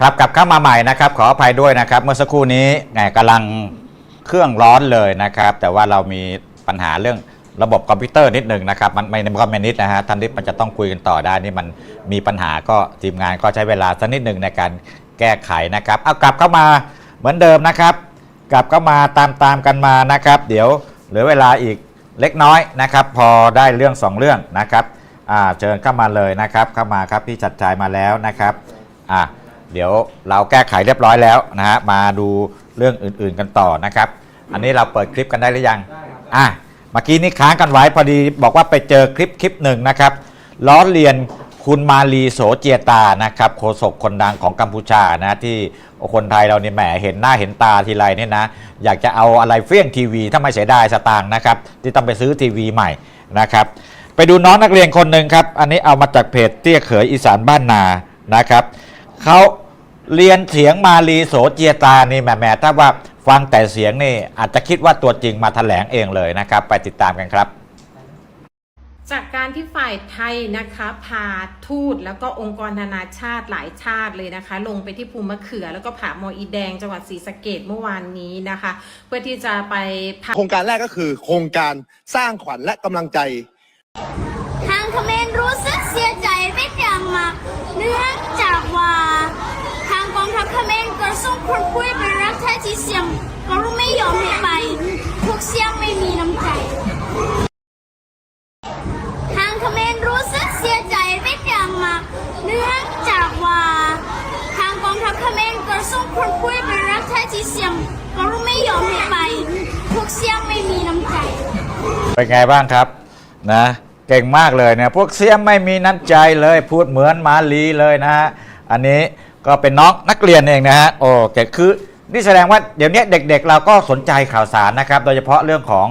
ครับกลับเข้ามาใหม่นะครับ ขออภัยด้วยนะครับ เมื่อสักครู่นี้แหมกำลังเครื่องร้อนเลยนะครับ แต่ว่าเรามีปัญหาเรื่องระบบคอมพิวเตอร์นิดหนึ่งนะครับ มันไม่ก็ไม่นิดนะฮะท่านที่มันจะต้องคุยกันต่อได้นี่มันมีปัญหาก็ทีมงานก็ใช้เวลาสักนิดหนึ่งในการแก้ไขนะครับเอากลับเข้ามาเหมือนเดิมนะครับ กลับเข้ามาตามตามกันมานะครับ เดี๋ยวเหลือเวลาอีกเล็กน้อยนะครับ พอได้เรื่องสองเรื่องนะครับอ่าเชิญเข้ามาเลยนะครับ เข้ามาครับพี่จัดชายมาแล้วนะครับอ่า เดี๋ยวเราแก้ไขเรียบร้อยแล้วนะฮะมาดูเรื่องอื่นๆกันต่อนะครับ อันนี้เราเปิดคลิปกันได้หรือยังอะเมื่อกี้นี่ค้างกันไว้พอดีบอกว่าไปเจอคลิปคลิปหนึ่งนะครับล้อเลียนคุณมาลีโสเจียตานะครับโฆษกคนดังของกัมพูชานะที่คนไทยเราเนี่ยแหมเห็นหน้าเห็นตาทีไรเนี่ยนะอยากจะเอาอะไรเฟี้ยงทีวีถ้าไม่เสียดายสตางค์นะครับที่ต้องไปซื้อทีวีใหม่นะครับไปดูน้องนักเรียนคนหนึ่งครับ อันนี้เอามาจากเพจเตี้ยเขยอีสานบ้านนานะครับเขา เรียนเสียงมาลีโสเจียตานี่แหมแหมถ้าว่าฟังแต่เสียงนี่อาจจะคิดว่าตัวจริงมาแถลงเองเลยนะครับ ไปติดตามกันครับ จากการที่ฝ่ายไทยนะคะพาทูตแล้วก็องค์กรนานาชาติหลายชาติเลยนะคะ ลงไปที่ภูมะเขือ แล้วก็ผาหมออีแดงจังหวัดศรีสะเกดเมื่อวานนี้นะคะ เพื่อที่จะไปพาโครงการแรกก็คือ โครงการสร้างขวัญและกำลังใจ ทางเขมรรู้สึกเสียใจเป็นอย่างมากเนื่องจากว่า ทางกองทัพเขมรกระส่งคนคุยไปรักแท้ที่เสียมก็รู้ไม่ย อมให้ไป พวกเสี่ยมไม่มีน้ำใจ ทางเขมรรู้สึกเสียใจเป็นอย่างมาก เนื่องจากว่า ทางกองทัพเขมรกระส่งคนคุยไปรักแท้ที่เสียมก็รู้ไม่ยอมให้ไป พวกเสี่ยมไม่มีน้ำใจ เป็นไงบ้างครับนะเก่งมากเลยเนี่ยพวกเสียมไม่มีน้ำใจเลยพูดเหมือนมาลีเลยนะฮะอันนี้ก็เป็นน้องนักเรียนเองนะฮะโอ้เก่งคือ นี่แสดงว่าเดี๋ยวนี้เด็กๆ เราก็สนใจข่าวสารนะครับ โดยเฉพาะเรื่องของ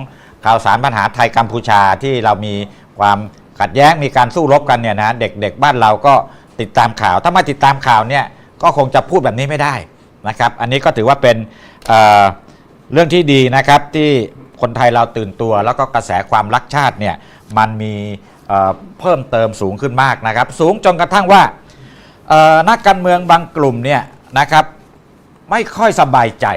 ข่าวสารปัญหาไทยกัมพูชาที่เรามีความขัดแย้งมีการสู้รบกันเนี่ยนะเด็กๆบ้านเราก็ติดตามข่าว ถ้าไม่ติดตามข่าวเนี่ยก็คงจะพูดแบบนี้ไม่ได้นะครับ อันนี้ก็ถือว่าเป็นเเรื่องที่ดีนะครับที่คนไทยเราตื่นตัว แล้วก็กระแสความรักชาติเนี่ยมันมีเเพิ่มเติมสูงขึ้นมากนะครับ สูงจนกระทั่งว่านักการเมืองบางกลุ่มเนี่ยนะครับ ไม่ค่อยสบายใจ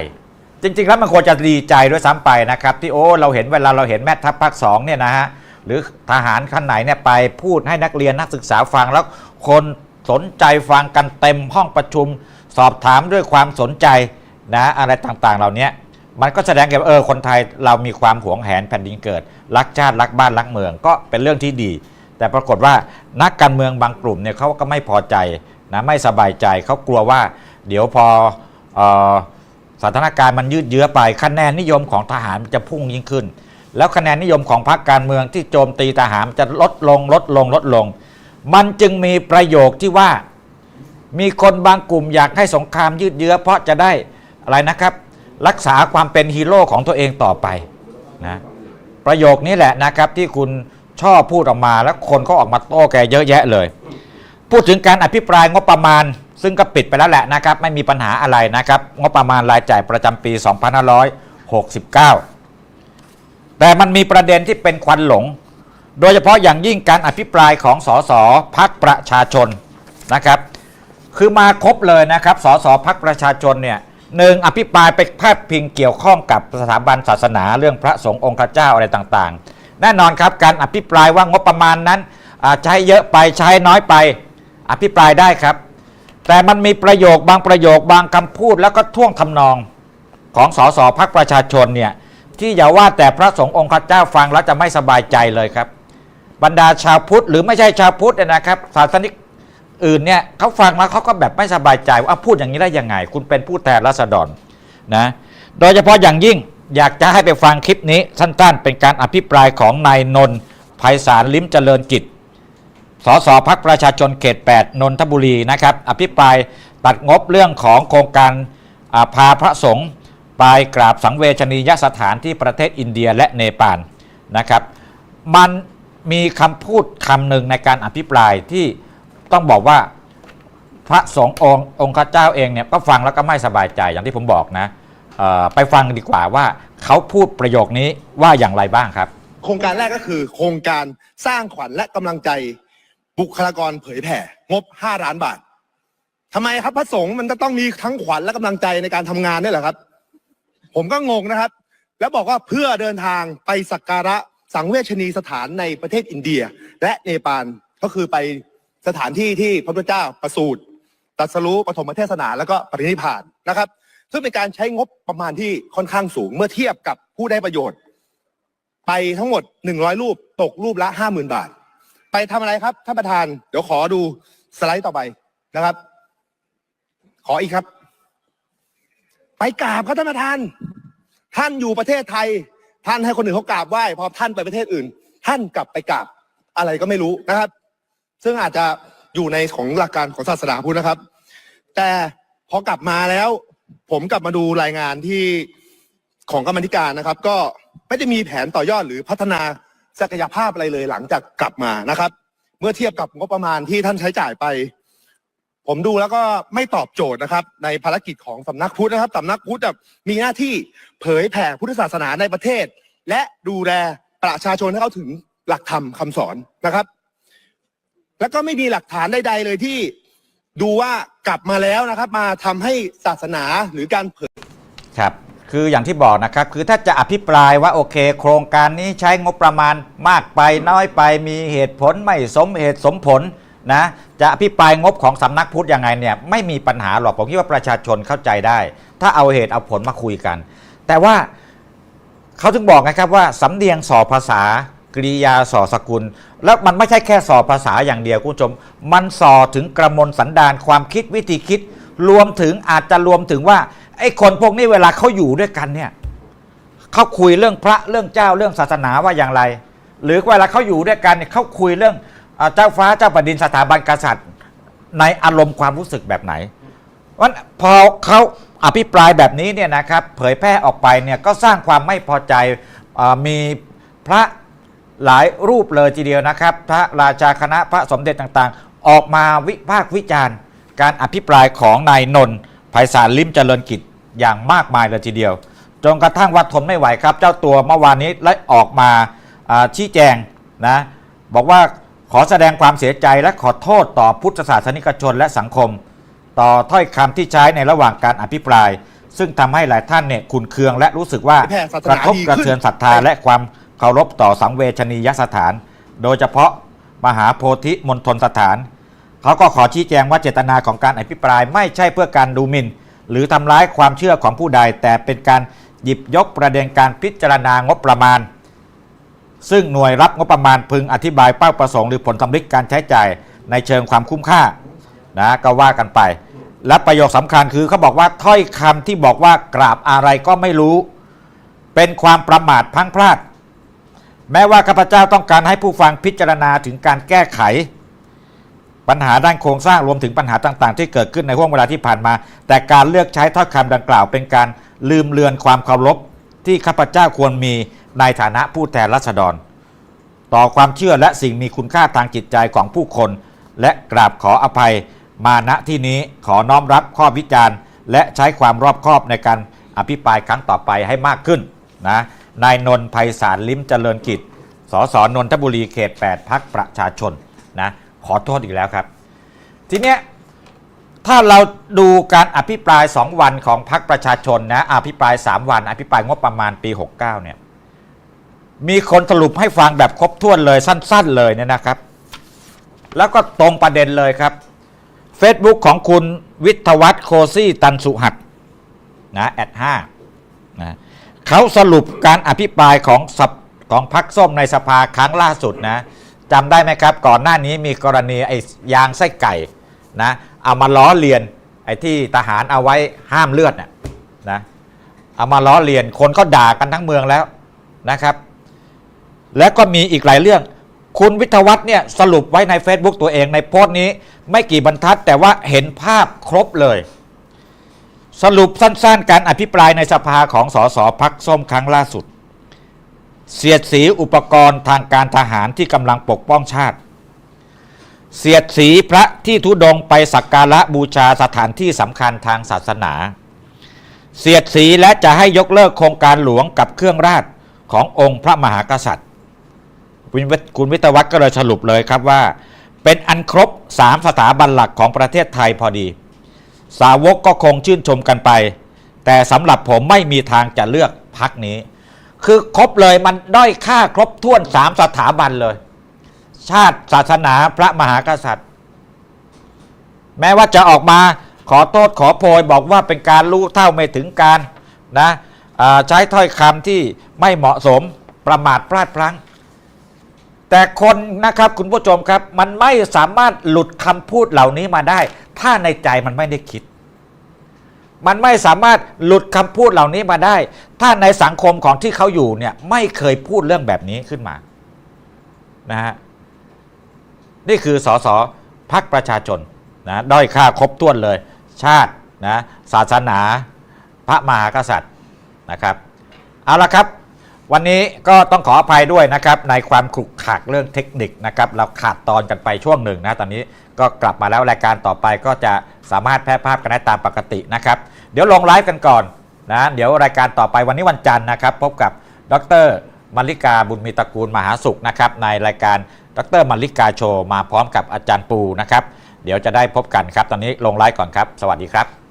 จริง ๆ แล้วมันควรจะดีใจด้วยซ้ำไปนะครับ ที่โอ้เราเห็นเวลาเราเห็นแม่ทัพภาคสองเนี่ยนะฮะหรือทหารขั้นไหนเนี่ยไปพูดให้นักเรียนนักศึกษาฟังแล้วคนสนใจฟังกันเต็มห้องประชุม สอบถามด้วยความสนใจนะอะไรต่างๆ เหล่านี้มันก็แสดงเห็นว่าเออคนไทยเรามีความหวงแหนแผ่นดินเกิด รักชาติรักบ้านรักเมือง ก็เป็นเรื่องที่ดี แต่ปรากฏว่านักการเมืองบางกลุ่มเนี่ยเขาก็ไม่พอใจนะไม่สบายใจเขากลัวว่า เดี๋ยวพอ สถานการณ์มันยืดเยื้อไปคะแนนนิยมของทหารจะพุ่งยิ่งขึ้น แล้วคะแนนนิยมของพรรคการเมืองที่โจมตีทหารจะลดลงลดลงลดลง มันจึงมีประโยคที่ว่า มีคนบางกลุ่มอยากให้สงครามยืดเยื้อ เพราะจะได้อะไรนะครับ รักษาความเป็นฮีโร่ของตัวเองต่อไปนะประโยคนี้แหละนะครับที่คุณชอบพูดออกมาแล้วคนก็ออกมาโต้แกเยอะแยะเลย พูดถึงการอภิปรายงบประมาณ ซึ่งก็ปิดไปแล้วแหละนะครับ ไม่มีปัญหาอะไรนะครับ งบประมาณรายจ่ายประจำปี 2569 แต่มันมีประเด็นที่เป็นควันหลง โดยเฉพาะอย่างยิ่งการอภิปรายของสสพักประชาชนนะครับ คือมาครบเลยนะครับสสพักประชาชนเนี่ยหนึ่งอภิปรายไปพาดพิงเกี่ยวข้องกับสถาบันศาสนาเรื่องพระสงฆ์องค์เจ้าอะไรต่างๆ แน่นอนครับการอภิปรายว่างบประมาณนั้นใช้เยอะไปใช้น้อยไปอภิปรายได้ครับ แต่มันมีประโยคบางประโยคบางคำพูดแล้วก็ท่วงทำนองของสสพักประชาชนเนี่ยที่อย่าว่าแต่พระสงฆ์องค์เจ้าฟังแล้วจะไม่สบายใจเลยครับ บรรดาชาวพุทธหรือไม่ใช่ชาวพุทธนะครับศาสนิกอื่นเนี่ยเขาฟังแล้วเขาก็แบบไม่สบายใจว่าพูดอย่างนี้ได้ยังไง คุณเป็นผู้แทนราษฎรนะโดยเฉพาะอย่างยิ่งอยากจะให้ไปฟังคลิปนี้สั้นๆ เป็นการอภิปรายของนายนนท์ไพศาลลิ้มเจริญกิจ สสพักประชาชนเขต 8 นนทบุรีนะครับ อภิปรายตัดงบเรื่องของโครงการาพาพระสงฆ์ไปกราบสังเวชนียสถานที่ประเทศอินเดียและเนปาลนะครับ มันมีคำพูดคำหนึ่งในการอภิปรายที่ต้องบอกว่าพระสงฆ์องค์องค์ข้าเจ้าเองเนี่ยก็ฟังแล้วก็ไม่สบายใจอย่างที่ผมบอกนะไปฟังดีกว่าว่าเขาพูดประโยคนี้ว่าอย่างไรบ้างครับ โครงการแรกก็คือโครงการสร้างขวัญและกำลังใจ บุคลากรเผยแผ่งบ5ล้านบาททำไมครับพระสงฆ์มันจะต้องมีทั้งขวัญและกำลังใจในการทำงานนี่ยเหรอครับ ผมก็งงนะครับ แล้วบอกว่าเพื่อเดินทางไปสักการะสังเวชนีสถานในประเทศอินเดีย และเนปาลก็คือไปสถานที่ที่พระพุทธเจ้าประสูติตรัสรู้ปฐมเทศนาแล้วก็ปรินิพานนะครับ ซึ่งเป็นการใช้งบประมาณที่ค่อนข้างสูงเมื่อเทียบกับผู้ได้ประโยชน์ ไปทั้งหมด 100 รูปตกรูปละ 50,000 บาท ไปทำอะไรครับท่านประธาน เดี๋ยวขอดูสไลด์ต่อไปนะครับ ขออีกครับ ไปกราบครับท่านประธาน ท่านอยู่ประเทศไทย ท่านให้คนอื่นเขากราบไหว้พอท่านไปประเทศอื่น ท่านกลับไปกราบอะไรก็ไม่รู้นะครับ ซึ่งอาจจะอยู่ในของหลักการของศาสนาพุทธนะครับ แต่พอกลับมาแล้ว ผมกลับมาดูรายงานที่ของกรรมธิการนะครับ ก็ไม่ได้มีแผนต่อยอดหรือพัฒนา ศักยภาพอะไรเลยหลังจากกลับมานะครับ เมื่อเทียบกับงบประมาณที่ท่านใช้จ่ายไป ผมดูแล้วก็ไม่ตอบโจทย์นะครับ ในภารกิจของสำนักพุทธนะครับสำนักพุทธมีหน้าที่เผยแผ่พุทธศาสนาในประเทศ และดูแลประชาชนให้เข้าถึงหลักธรรมคำสอนนะครับ แล้วก็ไม่มีหลักฐานใดๆเลยที่ดูว่ากลับมาแล้วนะครับ มาทำให้ศาสนาหรือการเผยครับ คืออย่างที่บอกนะครับ คือถ้าจะอภิปรายว่าโอเค โครงการนี้ใช้งบประมาณมากไปน้อยไปมีเหตุผลไม่สมเหตุสมผลนะจะอภิปรายงบของสำนักพุทธยังไงเนี่ยไม่มีปัญหาหรอกผมคิดว่าประชาชนเข้าใจได้ ถ้าเอาเหตุเอาผลมาคุยกัน แต่ว่าเขาถึงบอกนะครับว่าสำเนียงสอภาษากริยาสอสกุล แล้วมันไม่ใช่แค่สอภาษาอย่างเดียวคุณผู้ชม มันสอถึงกระมวลสันดานความคิดวิธีคิด รวมถึงอาจจะรวมถึงว่า ไอ้คนพวกนี้เวลาเขาอยู่ด้วยกันเนี่ยเขาคุยเรื่องพระเรื่องเจ้าเรื่องศาสนาว่าอย่างไร หรือเวลาเขาอยู่ด้วยกันเนี่ยเขาคุยเรื่องเจ้าฟ้าเจ้าแผ่นดินสถาบันกษัตริย์ ในอารมณ์ความรู้สึกแบบไหนวันพอเขาอภิปรายแบบนี้เนี่ยนะครับเผยแพร่ออกไปเนี่ยก็สร้างความไม่พอใจอมีพระหลายรูปเลยทีเดียวนะครับ พระราชาคณะพระสมเด็จต่างๆ ออกมาวิพากษ์วิจารณ์ การอภิปรายของนายนนท์ไพศาลลิมเจริญกิจ อย่างมากมายเลยทีเดียว จนกระทั่งวัดทนไม่ไหวครับ เจ้าตัวเมื่อวานนี้และออกมาอ่าชี้แจงนะบอกว่าขอแสดงความเสียใจและขอโทษต่อพุทธศาสนิกชนและสังคม ต่อถ้อยคำที่ใช้ในระหว่างการอภิปราย ซึ่งทำให้หลายท่านเนี่ยขุนเคืองและรู้สึกว่าแผ่ศาสกนาระทบดีขึ้นกระเทือนศรัทธาและความเคารพต่อสังเวชนียสถาน โดยเฉพาะมหาโพธิมณฑลสถาน เขาก็ขอชี้แจงว่าเจตนาของการอภิปรายไม่ใช่เพื่อการดูหมิ่น หรือทำร้ายความเชื่อของผู้ใด แต่เป็นการหยิบยกประเด็นการพิจารณางบประมาณ ซึ่งหน่วยรับงบประมาณพึงอธิบายเป้าประสงค์หรือผลสำลิดการใช้จ่ายในเชิงความคุ้มค่านะก็ว่ากันไป และประโยคสำคัญคือเขาบอกว่าถ้อยคำที่บอกว่ากราบอะไรก็ไม่รู้ เป็นความประมาทพังพลาด แม้ว่าข้าพเจ้าต้องการให้ผู้ฟังพิจารณาถึงการแก้ไข ปัญหาด้านโครงสร้างรวมถึงปัญหาต่าง ๆ ที่เกิดขึ้นในห่วงเวลาที่ผ่านมา แต่การเลือกใช้ถ้อยคำดังกล่าว เป็นการลืมเลือนความเคารพที่ข้าพเจ้าควรมีในฐานะผู้แทนราษฎร ต่อความเชื่อและสิ่งมีคุณค่าทางจิตใจของผู้คน และกราบขออภัย มาณที่นี้ขอน้อมรับข้อวิจารณ์ และใช้ความรอบคอบในการอภิปรายครั้งต่อไปให้มากขึ้นนะนายนนท์ไพศาลลิ้มเจริญกิจสสนนทบุรีเขต 8พักประชาชนนะ ขอโทษอีกแล้วครับ ทีเนี้ยถ้าเราดูการอภิปราย 2 วันของพักประชาชนนะอภิปราย 3 วัน อภิปรายงบประมาณปี 69เนี่ยมีคนสรุปให้ฟังแบบครบถ้วนเลยสั้น ๆ เลยเนี่ยนะครับ แล้วก็ตรงประเด็นเลยครับ Facebook ของคุณวิทวัฒน์โคซี่ตันสุหัตนะแอดห้านะเขาสรุปการอภิปรายของสับของพักส้มในสภาครั้งล่าสุดนะ จำได้ไหมครับ ก่อนหน้านี้มีกรณีไอ้ยางไส้ไก่นะเอามาล้อเลียนไอ้ที่ทหารเอาไว้ห้ามเลือดน่ะนะเอามาล้อเลียนคนก็ด่ากันทั้งเมืองแล้วนะครับ แล้วก็มีอีกหลายเรื่อง คุณวิทวัฒน์เนี่ยสรุปไว้ใน Facebook ตัวเองในโพสต์นี้ ไม่กี่บรรทัดแต่ว่าเห็นภาพครบเลย สรุปสั้นๆ การอภิปรายในสภาของสสพักส้มครั้งล่าสุด เสียดสีอุปกรณ์ทางการทหารที่กำลังปกป้องชาติ เสียดสีพระที่ทุดงไปสักการะบูชาสถานที่สำคัญทางศาสนา เสียดสีและจะให้ยกเลิกโครงการหลวงกับเครื่องราชขององค์พระมหากษัตริย์ คุณวิคุณวิทยาวัฒน์ก็เลยสรุปเลยครับว่า เป็นอันครบสามสถาบันหลักของประเทศไทยพอดี สาวกก็คงชื่นชมกันไป แต่สำหรับผมไม่มีทางจะเลือกพักนี้ คือครบเลยมันด้อยค่าครบถ้วนสามสถาบันเลย ชาติศาสนาพระมหากษัตริย์ แม้ว่าจะออกมาขอโทษขอโพยบอกว่าเป็นการรู้เท่าไม่ถึงการนะใช้ถ้อยคำที่ไม่เหมาะสมประมาทพลาดพลั้ง แต่คนนะครับคุณผู้ชมครับ มันไม่สามารถหลุดคำพูดเหล่านี้มาได้ ถ้าในใจมันไม่ได้คิด มันไม่สามารถหลุดคำพูดเหล่านี้มาได้ ถ้าในสังคมของที่เขาอยู่เนี่ยไม่เคยพูดเรื่องแบบนี้ขึ้นมานะฮะนี่คือสสพักประชาชนนะด้อยค่าครบถ้วนเลย ชาตินะศาสนา พระมหากษัตริย์นะครับ เอาละครับ วันนี้ก็ต้องขออภัยด้วยนะครับในความขรุกขลักเรื่องเทคนิคนะครับเราขาดตอนกันไปช่วงหนึ่งนะตอนนี้ก็กลับมาแล้วรายการต่อไปก็จะสามารถแพร่ภาพกันได้ตามปกตินะครับ เดี๋ยวลงไลฟ์กันก่อนนะเดี๋ยวรายการต่อไปวันนี้วันจันทร์นะครับ พบกับดรมาริกาบุญมีตระกูลมหาสุขนะครับในรายการดรมาริกาโชว์มาพร้อมกับอาจารย์ปูนะครับเดี๋ยวจะได้พบกันครับ ตอนนี้ลงไลฟ์ก่อนครับ สวัสดีครับ